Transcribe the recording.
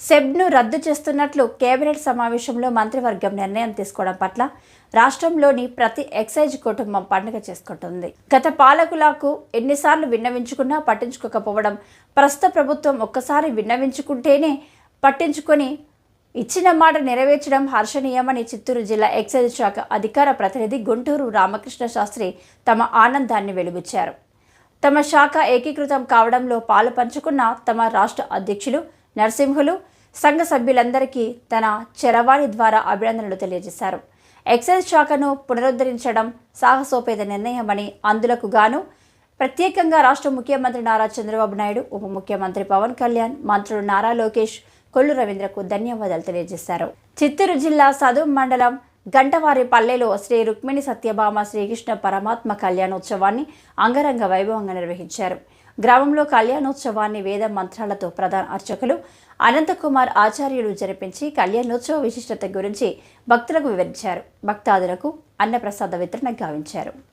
సెబ్ను రద్దు చేస్తున్నట్లు కేబినెట్ సమావేశంలో మంత్రివర్గం నిర్ణయం తీసుకోవడం పట్ల రాష్ట్రంలోని ప్రతి ఎక్సైజ్ కుటుంబం పండుగ చేసుకుంటుంది. గత పాలకులకు ఎన్నిసార్లు విన్నవించుకున్నా పట్టించుకోకపోవడం ప్రస్తుత ప్రభుత్వం ఒక్కసారి విన్నవించుకుంటేనే పట్టించుకొని ఇచ్చిన మాట నెరవేర్చడం హర్షణీయమని చిత్తూరు జిల్లా ఎక్సైజ్ శాఖ అధికార ప్రతినిధి గుంటూరు రామకృష్ణ శాస్త్రి తమ ఆనందాన్ని వెలుబుచ్చారు. తమ శాఖ ఏకీకృతం కావడంలో పాలు పంచుకున్న తమ రాష్ట్ర అధ్యక్షులు నరసింహులు సంఘ సభ్యులందరికీ తన చరవాణి ద్వారా అభినందనలు తెలియజేశారు. ఎక్సైజ్ శాఖను పునరుద్ధరించడం సాహసోపేత నిర్ణయమని అందులకు గాను ప్రత్యేకంగా రాష్ట్ర ముఖ్యమంత్రి నారా చంద్రబాబు నాయుడు ఉప ముఖ్యమంత్రి పవన్ కళ్యాణ్ మంత్రులు నారా లోకేష్ కొల్లు రవీంద్రకు ధన్యవాదాలు తెలియజేశారు. చిత్తూరు జిల్లా సదుం మండలం గంటవారి పల్లెలో శ్రీ రుక్మిణి సత్యభామ శ్రీకృష్ణ పరమాత్మ కళ్యాణోత్సవాన్ని అంగరంగ వైభవంగా నిర్వహించారు. గ్రామంలో కళ్యాణోత్సవాన్ని వేద మంత్రాలతో ప్రధాన అర్చకులు అనంతకుమార్ ఆచార్యులు జరిపించి కళ్యాణోత్సవ విశిష్టత గురించి భక్తులకు వివరించారు. భక్తాదులకు అన్నప్రసాద వితరణ గావించారు.